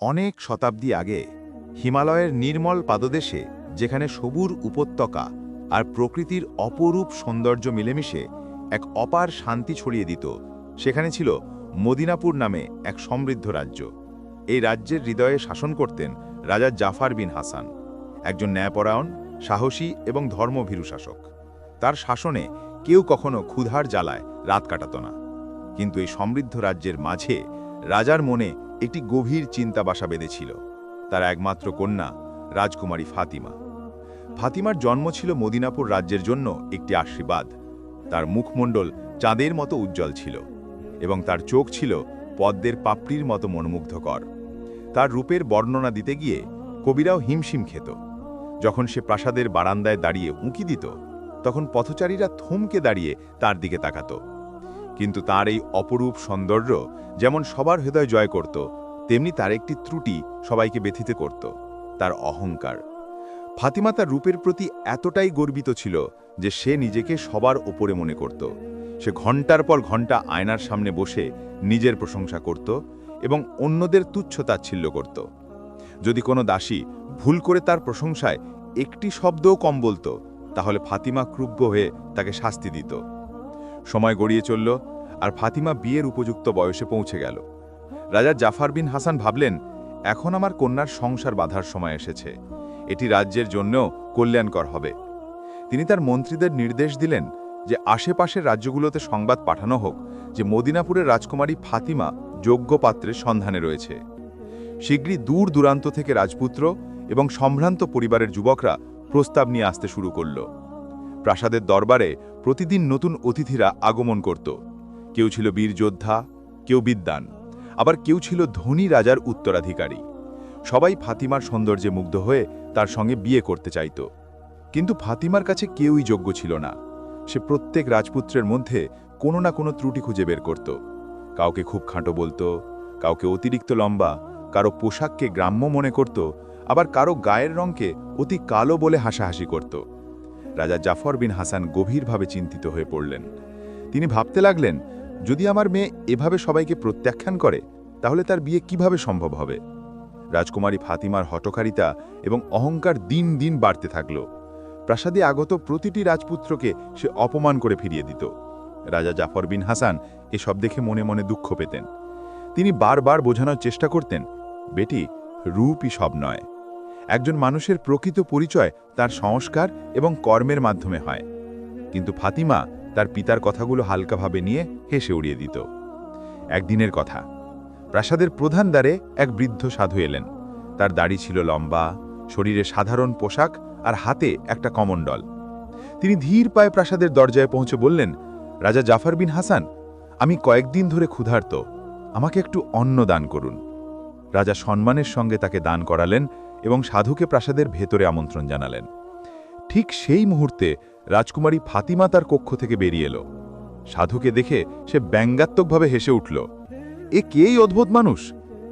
অনেক শতাব্দী আগে হিমালয়ের নির্মল পাদদেশে, যেখানে সবুর উপত্যকা আর প্রকৃতির অপরূপ সৌন্দর্য মিলেমিশে এক অপার শান্তি ছড়িয়ে দিত, সেখানে ছিল মদিনাপুর নামে এক সমৃদ্ধ রাজ্য। এই রাজ্যের হৃদয়ে শাসন করতেন রাজা জাফার বিন হাসান, একজন ন্যায়পরায়ণ, সাহসী এবং ধর্মভীরু শাসক। তার শাসনে কেউ কখনো ক্ষুধার জ্বালায় রাত কাটাত না। কিন্তু এই সমৃদ্ধ রাজ্যের মাঝে রাজার মনে একটি গভীর চিন্তা বাসা বেঁধেছিল। তার একমাত্র কন্যা, রাজকুমারী ফাতিমা। ফাতিমার জন্ম ছিল মদিনাপুর রাজ্যের জন্য একটি আশীর্বাদ। তার মুখমণ্ডল চাঁদের মতো উজ্জ্বল ছিল এবং তার চোখ ছিল পদ্মের পাপড়ির মতো মনোমুগ্ধকর। তার রূপের বর্ণনা দিতে গিয়ে কবিরাও হিমশিম খেত। যখন সে প্রাসাদের বারান্দায় দাঁড়িয়ে উঁকি দিত, তখন পথচারীরা থমকে দাঁড়িয়ে তার দিকে তাকাত। কিন্তু তার এই অপরূপ সৌন্দর্য যেমন সবার হৃদয় জয় করত, তেমনি তার একটি ত্রুটি সবাইকে ব্যথিত করত, তার অহংকার। ফাতিমা তার রূপের প্রতি এতটাই গর্বিত ছিল যে সে নিজেকে সবার ওপরে মনে করত। সে ঘণ্টার পর ঘণ্টা আয়নার সামনে বসে নিজের প্রশংসা করত এবং অন্যদের তুচ্ছ তাচ্ছিল্য করত। যদি কোনো দাসী ভুল করে তার প্রশংসায় একটি শব্দও কম বলতো, তাহলে ফাতিমা ক্রুব্ধ হয়ে তাকে শাস্তি দিত। সময় গড়িয়ে চলল আর ফাতিমা বিয়ের উপযুক্ত বয়সে পৌঁছে গেল। রাজা জাফার বিন হাসান ভাবলেন, এখন আমার কন্যার সংসার বাঁধার সময় এসেছে। এটি রাজ্যের জন্যও কল্যাণকর হবে। তিনি তার মন্ত্রীদের নির্দেশ দিলেন যে আশেপাশের রাজ্যগুলোতে সংবাদ পাঠানো হোক যে মদিনাপুরের রাজকুমারী ফাতিমা যোগ্য পাত্রের সন্ধানে রয়েছে। শীঘ্রই দূর দূরান্ত থেকে রাজপুত্র এবং সম্ভ্রান্ত পরিবারের যুবকরা প্রস্তাব নিয়ে আসতে শুরু করল। প্রাসাদের দরবারে প্রতিদিন নতুন অতিথিরা আগমন করত। কেউ ছিল বীর যোদ্ধা, কেউ বিদ্বান, আবার কেউ ছিল ধনী রাজার উত্তরাধিকারী। সবাই ফাতিমার সৌন্দর্যে মুগ্ধ হয়ে তার সঙ্গে বিয়ে করতে চাইত। কিন্তু ফাতিমার কাছে কেউই যোগ্য ছিল না। সে প্রত্যেক রাজপুত্রের মধ্যে কোনো না কোনো ত্রুটি খুঁজে বের করত। কাউকে খুব খাঁটো বলতো, কাউকে অতিরিক্ত লম্বা, কারও পোশাককে গ্রাম্য মনে করত, আবার কারও গায়ের রঙকে অতি কালো বলে হাসাহাসি করত। রাজা জাফর বিন হাসান গভীরভাবে চিন্তিত হয়ে পড়লেন। তিনি ভাবতে লাগলেন, যদি আমার মেয়ে এভাবে সবাইকে প্রত্যাখ্যান করে, তাহলে তার বিয়ে কীভাবে সম্ভব হবে? রাজকুমারী ফাতিমার হটকারিতা এবং অহংকার দিন দিন বাড়তে থাকল। প্রাসাদে আগত প্রতিটি রাজপুত্রকে সে অপমান করে ফিরিয়ে দিত। রাজা জাফর বিন হাসান এসব দেখে মনে মনে দুঃখ পেতেন। তিনি বারবার বোঝানোর চেষ্টা করতেন, বেটি, রূপই সব নয়। একজন মানুষের প্রকৃত পরিচয় তার সংস্কার এবং কর্মের মাধ্যমে হয়। কিন্তু ফাতিমা তার পিতার কথাগুলো হালকাভাবে নিয়ে হেসে উড়িয়ে দিত। একদিনের কথা, প্রাসাদের প্রধান দ্বারে এক বৃদ্ধ সাধু এলেন। তার দাড়ি ছিল লম্বা, শরীরে সাধারণ পোশাক আর হাতে একটা কমণ্ডল তিনি ধীর পায়ে প্রাসাদের দরজায় পৌঁছে বললেন, রাজা জাফর বিন হাসান, আমি কয়েকদিন ধরে ক্ষুধার্ত, আমাকে একটু অন্ন দান করুন। রাজা সম্মানের সঙ্গে তাকে দান করালেন এবং সাধুকে প্রাসাদের ভেতরে আমন্ত্রণ জানালেন। ঠিক সেই মুহূর্তে রাজকুমারী ফাতিমা তার কক্ষ থেকে বেরিয়ে এলো। সাধুকে দেখে সে ব্যঙ্গাত্মকভাবে হেসে উঠল, এ কেই অদ্ভুত মানুষ?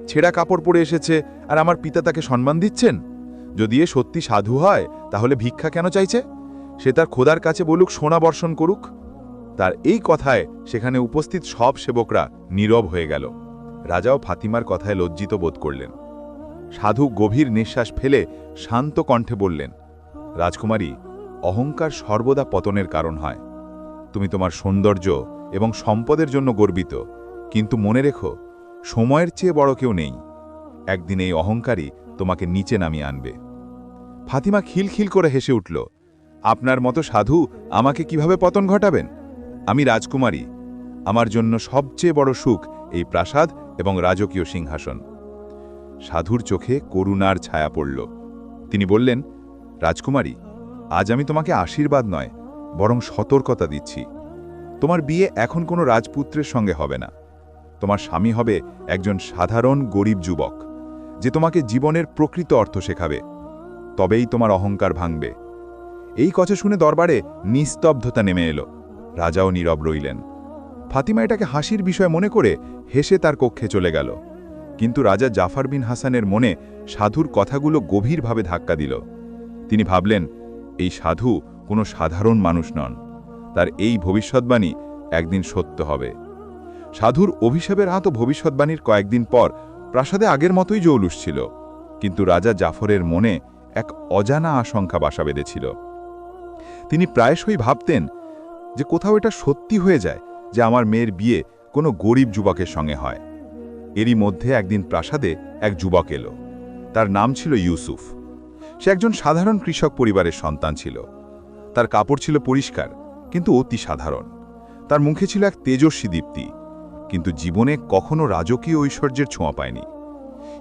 ছেঁড়া কাপড় পরে এসেছে আর আমার পিতা তাকে সম্মান দিচ্ছেন? যদি এ সত্যি সাধু হয়, তাহলে ভিক্ষা কেন চাইছে? সে তার খোদার কাছে বলুক, সোনা বর্ষণ করুক। তার এই কথায় সেখানে উপস্থিত সব সেবকরা নীরব হয়ে গেল। রাজাও ফাতিমার কথায় লজ্জিত বোধ করলেন। সাধু গভীর নিঃশ্বাস ফেলে শান্ত কণ্ঠে বললেন, রাজকুমারী, অহংকার সর্বদা পতনের কারণ হয়। তুমি তোমার সৌন্দর্য এবং সম্পদের জন্য গর্বিত। কিন্তু মনে রেখো, সময়ের চেয়ে বড় কেউ নেই। একদিন এই অহংকারী তোমাকে নিচে নামিয়ে আনবে। ফাতিমা খিলখিল করে হেসে উঠল, আপনার মতো সাধু আমাকে কীভাবে পতন ঘটাবেন? আমি রাজকুমারী। আমার জন্য সবচেয়ে বড় সুখ এই প্রাসাদ এবং রাজকীয় সিংহাসন। সাধুর চোখে করুণার ছায়া পড়ল। তিনি বললেন, রাজকুমারী, আজ আমি তোমাকে আশীর্বাদ নয়, বরং সতর্কতা দিচ্ছি। তোমার বিয়ে এখন কোনো রাজপুত্রের সঙ্গে হবে না। তোমার স্বামী হবে একজন সাধারণ গরিব যুবক, যে তোমাকে জীবনের প্রকৃত অর্থ শেখাবে। তবেই তোমার অহংকার ভাঙবে। এই কথা শুনে দরবারে নিস্তব্ধতা নেমে এলো। রাজাও নীরব রইলেন। ফাতিমা এটাকে হাসির বিষয় মনে করে হেসে তার কক্ষে চলে গেল। কিন্তু রাজা জাফর বিন হাসানের মনে সাধুর কথাগুলো গভীরভাবে ধাক্কা দিল। তিনি ভাবলেন, এই সাধু কোনো সাধারণ মানুষ নন। তার এই ভবিষ্যৎবাণী একদিন সত্য হবে। সাধুর অভিশাপের হাত ভবিষ্যৎবাণীর কয়েকদিন পর প্রাসাদে আগের মতোই জৌলুস ছিল। কিন্তু রাজা জাফরের মনে এক অজানা আশঙ্কা বাসা বেঁধেছিল। তিনি প্রায়শই ভাবতেন যে কোথাও এটা সত্যি হয়ে যায় যে আমার মেয়ের বিয়ে কোনো গরিব যুবকের সঙ্গে হয়। এরই মধ্যে একদিন প্রাসাদে এক যুবক এলো। তার নাম ছিল ইউসুফ। সে একজন সাধারণ কৃষক পরিবারের সন্তান ছিল। তার কাপড় ছিল পরিষ্কার, কিন্তু অতি সাধারণ। তার মুখে ছিল এক তেজস্বী দীপ্তি, কিন্তু জীবনে কখনো রাজকীয় ঐশ্বর্যের ছোঁয়া পায়নি।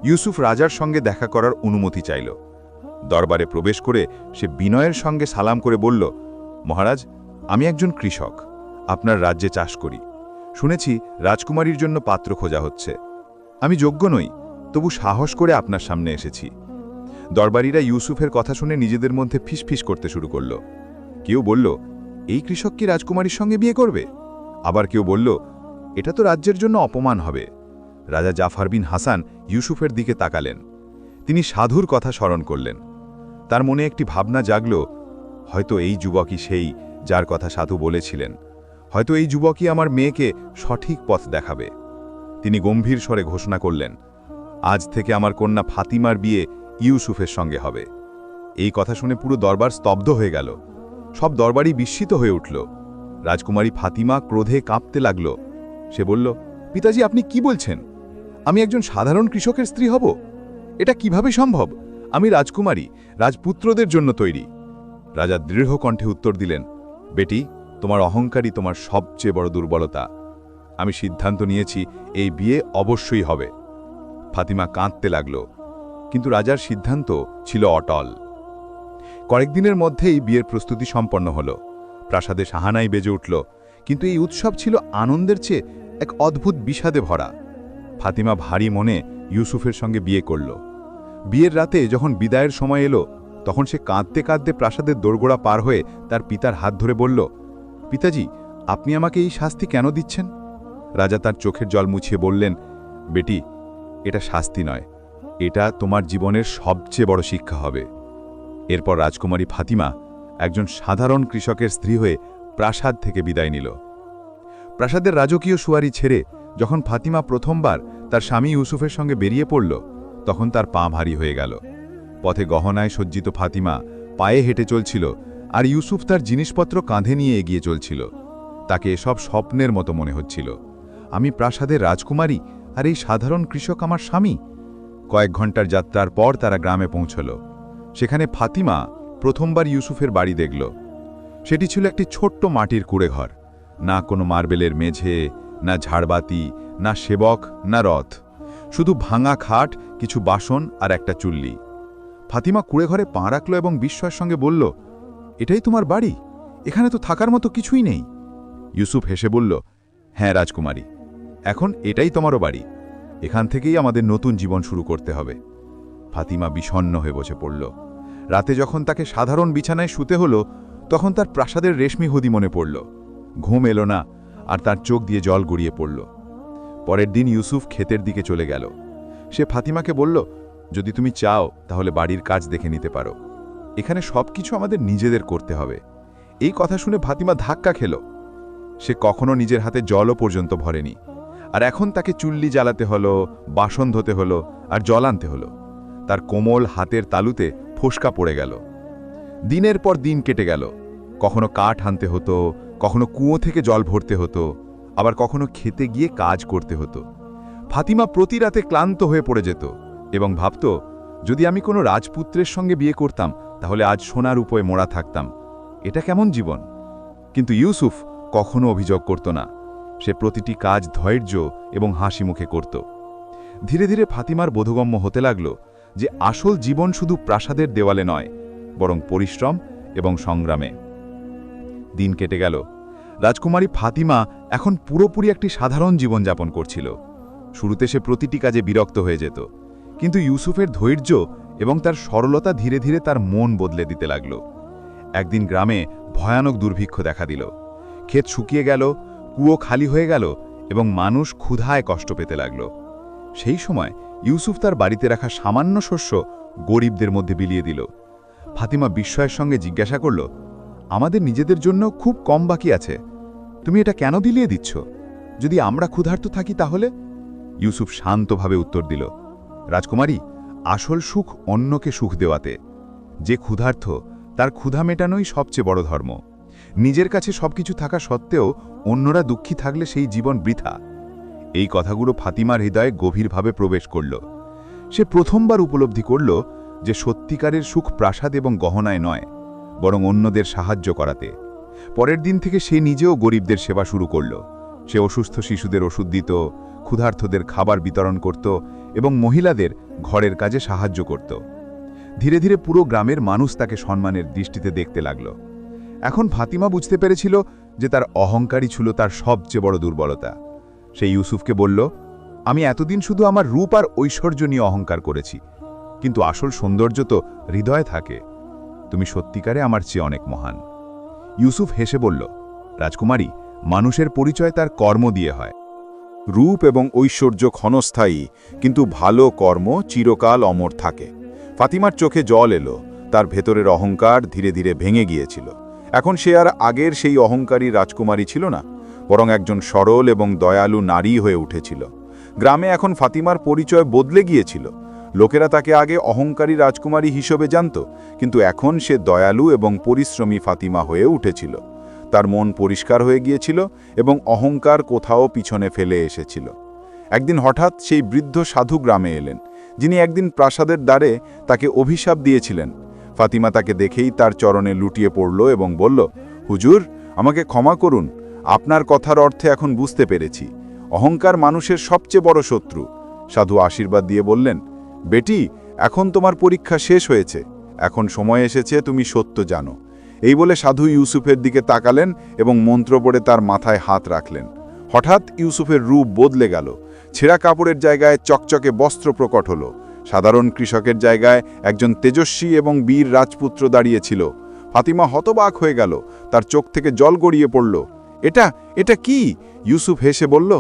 ইউসুফ রাজার সঙ্গে দেখা করার অনুমতি চাইল। দরবারে প্রবেশ করে সে বিনয়ের সঙ্গে সালাম করে বলল, মহারাজ, আমি একজন কৃষক। আপনার রাজ্যে চাষ করি। শুনেছি রাজকুমারীর জন্য পাত্র খোঁজা হচ্ছে। আমি যোগ্য নই, তবু সাহস করে আপনার সামনে এসেছি। দরবারিরা ইউসুফের কথা শুনে নিজেদের মধ্যে ফিসফিস করতে শুরু করল। কেউ বলল, এই কৃষক কি রাজকুমারীর সঙ্গে বিয়ে করবে? আবার কেউ বলল, এটা তো রাজ্যের জন্য অপমান হবে। রাজা জাফর বিন হাসান ইউসুফের দিকে তাকালেন। তিনি সাধুর কথা স্মরণ করলেন। তার মনে একটি ভাবনা জাগল, হয়তো এই যুবকই সেই যার কথা সাধু বলেছিলেন। হয়তো এই যুবকই আমার মেয়েকে সঠিক পথ দেখাবে। তিনি গম্ভীর স্বরে ঘোষণা করলেন, আজ থেকে আমার কন্যা ফাতিমার বিয়ে ইউসুফের সঙ্গে হবে। এই কথা শুনে পুরো দরবার স্তব্ধ হয়ে গেল। সব দরবারই বিস্মিত হয়ে উঠল। রাজকুমারী ফাতিমা ক্রোধে কাঁপতে লাগল। সে বলল, পিতাজি, আপনি কি বলছেন? আমি একজন সাধারণ কৃষকের স্ত্রী হব? এটা কীভাবে সম্ভব? আমি রাজকুমারী, রাজপুত্রদের জন্য তৈরি। রাজা দৃঢ় কণ্ঠে উত্তর দিলেন, বেটি, তোমার অহংকারই তোমার সবচেয়ে বড় দুর্বলতা। আমি সিদ্ধান্ত নিয়েছি এই বিয়ে অবশ্যই হবে। ফাতিমা কাঁদতে লাগল, কিন্তু রাজার সিদ্ধান্ত ছিল অটল। কয়েকদিনের মধ্যেই বিয়ের প্রস্তুতি সম্পন্ন হল। প্রাসাদে সাহানাই বেজে উঠল, কিন্তু এই উৎসব ছিল আনন্দের চেয়ে এক অদ্ভুত বিষাদে ভরা। ফাতিমা ভারী মনে ইউসুফের সঙ্গে বিয়ে করল। বিয়ের রাতে যখন বিদায়ের সময় এলো, তখন সে কাঁদতে কাঁদতে প্রাসাদের দোরগোড়া পার হয়ে তার পিতার হাত ধরে বলল, পিতাজি, আপনি আমাকে এই শাস্তি কেন দিচ্ছেন? রাজা তার চোখের জল মুছিয়ে বললেন, বেটি, এটা শাস্তি নয়। এটা তোমার জীবনের সবচেয়ে বড় শিক্ষা হবে। এরপর রাজকুমারী ফাতিমা একজন সাধারণ কৃষকের স্ত্রী হয়ে প্রাসাদ থেকে বিদায় নিল। প্রাসাদের রাজকীয় সুয়ারি ছেড়ে যখন ফাতিমা প্রথমবার তার স্বামী ইউসুফের সঙ্গে বেরিয়ে পড়ল, তখন তার পা ভারী হয়ে গেল। পথে গহনায় সজ্জিত ফাতিমা পায়ে হেঁটে চলছিল আর ইউসুফ তার জিনিসপত্র কাঁধে নিয়ে এগিয়ে চলছিল। তাকে এসব স্বপ্নের মতো মনে হচ্ছিল। আমি প্রাসাদের রাজকুমারী আর এই সাধারণ কৃষক আমার স্বামী। কয়েক ঘণ্টার যাত্রার পর তারা গ্রামে পৌঁছল। সেখানে ফাতিমা প্রথমবার ইউসুফের বাড়ি দেখল। সেটি ছিল একটি ছোট্ট মাটির কুড়েঘর। না কোনো মার্বেলের মেঝে, না ঝাড়বাতি, না সেবক, না রথ। শুধু ভাঙা খাট, কিছু বাসন আর একটা চুল্লি। ফাতিমা কুড়েঘরে পা রাখল এবং বিস্ময়ের সঙ্গে বলল, এটাই তোমার বাড়ি? এখানে তো থাকার মতো কিছুই নেই। ইউসুফ হেসে বলল হ্যাঁ রাজকুমারী। এখন এটাই তোমারও বাড়ি। এখান থেকেই আমাদের নতুন জীবন শুরু করতে হবে। ফাতিমা বিষণ্ণ হয়ে বসে পড়ল। রাতে যখন তাকে সাধারণ বিছানায় শুতে হলো, তখন তার প্রাসাদের রেশমি হুদি মনে পড়ল। ঘুম এলো না, আর তার চোখ দিয়ে জল গড়িয়ে পড়ল। পরের দিন ইউসুফ ক্ষেতের দিকে চলে গেল। সে ফাতিমাকে বলল, যদি তুমি চাও, তাহলে বাড়ির কাজ দেখে নিতে পারো। এখানে সব কিছু আমাদের নিজেদের করতে হবে। এই কথা শুনে ফাতিমা ধাক্কা খেল। সে কখনো নিজের হাতে জলও পর্যন্ত ভরেনি। আর এখন তাকে চুল্লি জ্বালাতে হলো, বাসন ধোতে হলো, আর জল আনতে হলো। তার কোমল হাতের তালুতে ফোসকা পড়ে গেল। দিনের পর দিন কেটে গেল। কখনো কাঠ আনতে হতো, কখনো কুয়ো থেকে জল ভরতে হতো, আবার কখনো খেতে গিয়ে কাজ করতে হতো। ফাতিমা প্রতি রাতে ক্লান্ত হয়ে পড়ে যেত এবং ভাবত, যদি আমি কোনো রাজপুত্রের সঙ্গে বিয়ে করতাম, তাহলে আজ সোনার উপয়ে মোড়া থাকতাম। এটা কেমন জীবন? কিন্তু ইউসুফ কখনো অভিযোগ করত না। সে প্রতিটি কাজ ধৈর্য এবং হাসি মুখে করত। ধীরে ধীরে ফাতিমার বোধগম্য হতে লাগল যে আসল জীবন শুধু প্রাসাদের দেওয়ালে নয়, বরং পরিশ্রম এবং সংগ্রামে। দিন কেটে গেল। রাজকুমারী ফাতিমা এখন পুরোপুরি একটি সাধারণ জীবনযাপন করছিল। শুরুতে সে প্রতিটি কাজে বিরক্ত হয়ে যেত, কিন্তু ইউসুফের ধৈর্য এবং তার সরলতা ধীরে ধীরে তার মন বদলে দিতে লাগল। একদিন গ্রামে ভয়ানক দুর্ভিক্ষ দেখা দিল। ক্ষেত শুকিয়ে গেল কুয়ো খালি হয়ে গেল এবং মানুষ ক্ষুধায় কষ্ট পেতে লাগল। সেই সময় ইউসুফ তার বাড়িতে রাখা সামান্য শস্য গরিবদের মধ্যে বিলিয়ে দিল। ফাতিমা বিস্ময়ের সঙ্গে জিজ্ঞাসা করল, আমাদের নিজেদের জন্য খুব কম বাকি আছে। তুমি এটা কেন দিলিয়ে দিচ্ছ? যদি আমরা ক্ষুধার্ত থাকি তাহলে? ইউসুফ শান্তভাবে উত্তর দিল, রাজকুমারী, আসল সুখ অন্যকে সুখ দেওয়াতে। যে ক্ষুধার্থ, তার ক্ষুধা মেটানোই সবচেয়ে বড় ধর্ম। নিজের কাছে সবকিছু থাকা সত্ত্বেও অন্যরা দুঃখী থাকলে সেই জীবন বৃথা। এই কথাগুলো ফাতিমার হৃদয়ে গভীরভাবে প্রবেশ করল। সে প্রথমবার উপলব্ধি করল যে সত্যিকারের সুখ প্রাসাদ এবং গহনায় নয়, বরং অন্যদের সাহায্য করাতে। পরের দিন থেকে সে নিজেও গরিবদের সেবা শুরু করল। সে অসুস্থ শিশুদের ওষুধ দিত ক্ষুধার্থদের খাবার বিতরণ করত এবং মহিলাদের ঘরের কাজে সাহায্য করত। ধীরে ধীরে পুরো গ্রামের মানুষ তাকে সম্মানের দৃষ্টিতে দেখতে লাগল। এখন ফাতিমা বুঝতে পেরেছিল যে তার অহংকারই ছিল তার সবচেয়ে বড় দুর্বলতা। সে ইউসুফকে বলল, আমি এতদিন শুধু আমার রূপ আর ঐশ্বর্য নিয়ে অহংকার করেছি, কিন্তু আসল সৌন্দর্য তো হৃদয়ে থাকে। তুমি সত্যিকারে আমার চেয়ে অনেক মহান। ইউসুফ হেসে বলল, রাজকুমারী, মানুষের পরিচয় তার কর্ম দিয়ে হয়। রূপ এবং ঐশ্বর্য ক্ষণস্থায়ী, কিন্তু ভালো কর্ম চিরকাল অমর থাকে। ফাতিমার চোখে জল এলো, তার ভেতরের অহংকার ধীরে ধীরে ভেঙে গিয়েছিল। এখন সে আর আগের সেই অহংকারী রাজকুমারী ছিল না, বরং একজন সরল এবং দয়ালু নারী হয়ে উঠেছিল। গ্রামে এখন ফাতিমার পরিচয় বদলে গিয়েছিল। লোকেরা তাকে আগে অহংকারী রাজকুমারী হিসেবে জানত, কিন্তু এখন সে দয়ালু এবং পরিশ্রমী ফাতিমা হয়ে উঠেছিল। তার মন পরিষ্কার হয়ে গিয়েছিল এবং অহংকার কোথাও পিছনে ফেলে এসেছিল। একদিন হঠাৎ সেই বৃদ্ধ সাধু গ্রামে এলেন, যিনি একদিন প্রাসাদের দ্বারে তাকে অভিশাপ দিয়েছিলেন। ফাতিমা তাকে দেখেই তার চরণে লুটিয়ে পড়ল এবং বলল, হুজুর, আমাকে ক্ষমা করুন। আপনার কথার অর্থে এখন বুঝতে পেরেছি। অহংকার মানুষের সবচেয়ে বড় শত্রু। সাধু আশীর্বাদ দিয়ে বললেন, বেটি, এখন তোমার পরীক্ষা শেষ হয়েছে। এখন সময় এসেছে তুমি সত্য জানো। এই বলে সাধু ইউসুফের দিকে তাকালেন এবং মন্ত্র পড়ে তার মাথায় হাত রাখলেন। হঠাৎ ইউসুফের রূপ বদলে গেল। ছেঁড়া কাপড়ের জায়গায় চকচকে বস্ত্র প্রকট হল। সাধারণ কৃষকের জায়গায় একজন তেজস্বী এবং বীর রাজপুত্র দাঁড়িয়েছিল। ফাতিমা হতবাক হয়ে গেল, তার চোখ থেকে জল গড়িয়ে পড়ল। এটা এটা কি? ইউসুফ হেসে বলল,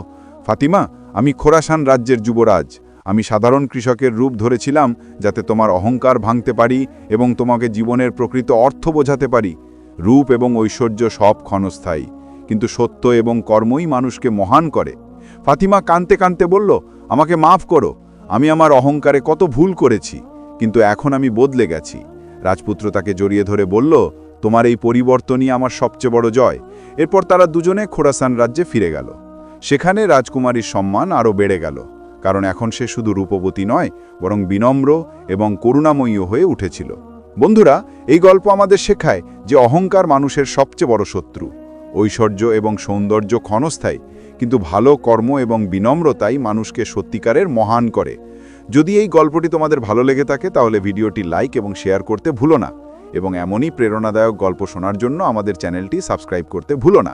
ফাতিমা, আমি খোরাসান রাজ্যের যুবরাজ। আমি সাধারণ কৃষকের রূপ ধরেছিলাম যাতে তোমার অহংকার ভাঙতে পারি এবং তোমাকে জীবনের প্রকৃত অর্থ বোঝাতে পারি। রূপ এবং ঐশ্বর্য সব ক্ষণস্থায়ী, কিন্তু সত্য এবং কর্মই মানুষকে মহান করে। ফাতিমা কানতে কানতে বলল, আমাকে মাফ করো আমি আমার অহংকারে কত ভুল করেছি, কিন্তু এখন আমি বদলে গেছি। রাজপুত্র তাকে জড়িয়ে ধরে বলল, তোমার এই পরিবর্তনই আমার সবচেয়ে বড় জয়। এরপর তারা দুজনে খোরাসান রাজ্যে ফিরে গেল। সেখানে রাজকুমারীর সম্মান আরও বেড়ে গেল, কারণ এখন সে শুধু রূপবতী নয়, বরং বিনম্র এবং করুণাময়ী হয়ে উঠেছিল। বন্ধুরা, এই গল্প আমাদের শেখায় যে অহংকার মানুষের সবচেয়ে বড় শত্রু। ঐশ্বর্য এবং সৌন্দর্য ক্ষণস্থায়ী কিন্তু ভালো কর্ম এবং বিনম্রতাই মানুষকে সত্যিকারের মহান করে। যদি এই গল্পটি তোমাদের ভালো লেগে থাকে, তাহলে ভিডিওটি লাইক এবং শেয়ার করতে ভুলো না। এবং এমনই প্রেরণাদায়ক গল্প শোনার জন্য আমাদের চ্যানেলটি সাবস্ক্রাইব করতে ভুলো না।